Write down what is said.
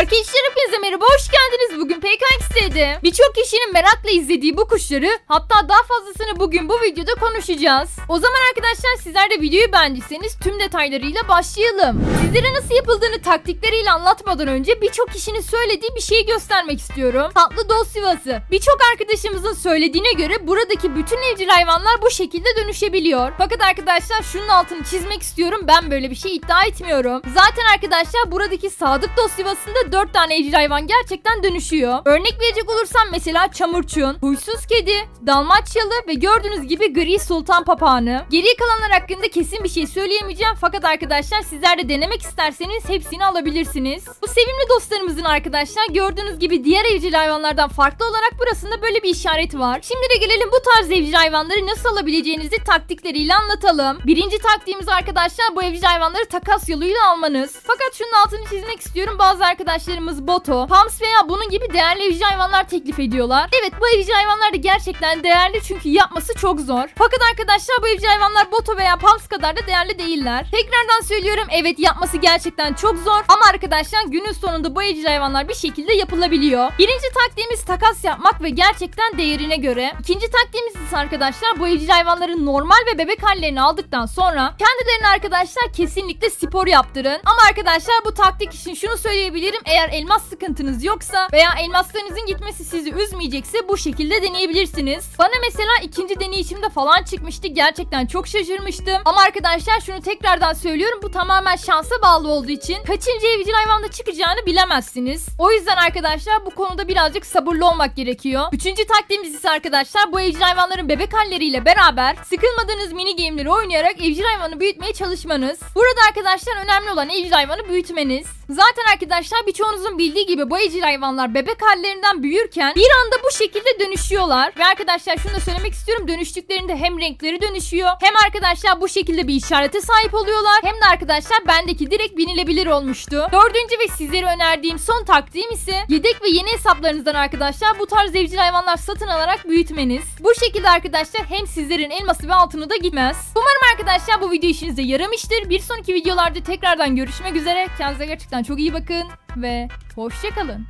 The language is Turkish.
Arkadaşlar hepinize merhaba hoş geldiniz. Bugün PKX'teydi. Birçok kişinin merakla izlediği bu kuşları hatta daha fazlasını bugün bu videoda konuşacağız. O zaman arkadaşlar sizler de videoyu beğendiyseniz tüm detaylarıyla başlayalım. Sizlere nasıl yapıldığını taktikleriyle anlatmadan önce birçok kişinin söylediği bir şeyi göstermek istiyorum. Tatlı dost yuvası. Birçok arkadaşımızın söylediğine göre buradaki bütün evcil hayvanlar bu şekilde dönüşebiliyor. Fakat arkadaşlar şunun altını çizmek istiyorum. Ben böyle bir şey iddia etmiyorum. Zaten arkadaşlar buradaki sadık dost yuvasında 4 tane evcil hayvan gerçekten dönüşüyor. Örnek verecek olursam mesela çamurçun, huysuz kedi, dalmaçyalı ve gördüğünüz gibi gri sultan papağanı. Geriye kalanlar hakkında kesin bir şey söyleyemeyeceğim fakat arkadaşlar sizler de denemek isterseniz hepsini alabilirsiniz. Bu sevimli dostlarımızın arkadaşlar gördüğünüz gibi diğer evcil hayvanlardan farklı olarak burasında böyle bir işaret var. Şimdi de gelelim bu tarz evcil hayvanları nasıl alabileceğinizi taktikleriyle anlatalım. Birinci taktiğimiz arkadaşlar bu evcil hayvanları takas yoluyla almanız. Fakat şunun altını çizmek istiyorum. Bazı arkadaşlarımız boto, pams veya bunun gibi değerli evcil hayvanlar teklif ediyorlar. Evet bu evcil hayvanlar da gerçekten değerli çünkü yapması çok zor. Fakat arkadaşlar bu evcil hayvanlar boto veya pams kadar da değerli değiller. Tekrardan söylüyorum evet yapması gerçekten çok zor ama arkadaşlar günün sonunda bu evcil hayvanlar bir şekilde yapılabiliyor. Birinci taktiğimiz takas yapmak ve gerçekten değerine göre. İkinci taktiğimiz ise arkadaşlar bu evcil hayvanların normal ve bebek hallerini aldıktan sonra kendilerine arkadaşlar kesinlikle spor yaptırın. Ama arkadaşlar bu taktik için şunu söyleyebilirim. Eğer elmas sıkıntınız yoksa veya elmaslarınızın gitmesi sizi üzmeyecekse bu şekilde deneyebilirsiniz. Bana mesela ikinci deneyişimde falan çıkmıştı. Gerçekten çok şaşırmıştım. Ama arkadaşlar şunu tekrardan söylüyorum. Bu tamamen şansa bağlı olduğu için kaçıncı evcil hayvanda çıkacağını bilemezsiniz. O yüzden arkadaşlar bu konuda birazcık sabırlı olmak gerekiyor. Üçüncü taktiğimiz ise arkadaşlar bu evcil hayvanların bebek halleriyle beraber sıkılmadığınız mini game'leri oynayarak evcil hayvanı büyütmeye çalışmanız. Burada arkadaşlar önemli olan evcil hayvanı büyütmeniz. Zaten arkadaşlar birçoğunuzun bildiği gibi bu evcil hayvanlar bebek hallerinden büyürken bir anda bu şekilde dönüşüyorlar. Ve arkadaşlar şunu da söylemek istiyorum. Dönüştüklerinde hem renkleri dönüşüyor hem arkadaşlar bu şekilde bir işarete sahip oluyorlar. Hem de arkadaşlar bendeki direkt binilebilir olmuştu. Dördüncü ve sizlere önerdiğim son taktiğim ise yedek ve yeni hesaplarınızdan arkadaşlar bu tarz evcil hayvanlar satın alarak büyütmeniz. Bu şekilde arkadaşlar hem sizlerin elması ve altını da gitmez. Umarım arkadaşlar bu video işinize yaramıştır. Bir sonraki videolarda tekrardan görüşmek üzere. Kendinize gerçekten çok iyi bakın ve hoşçakalın.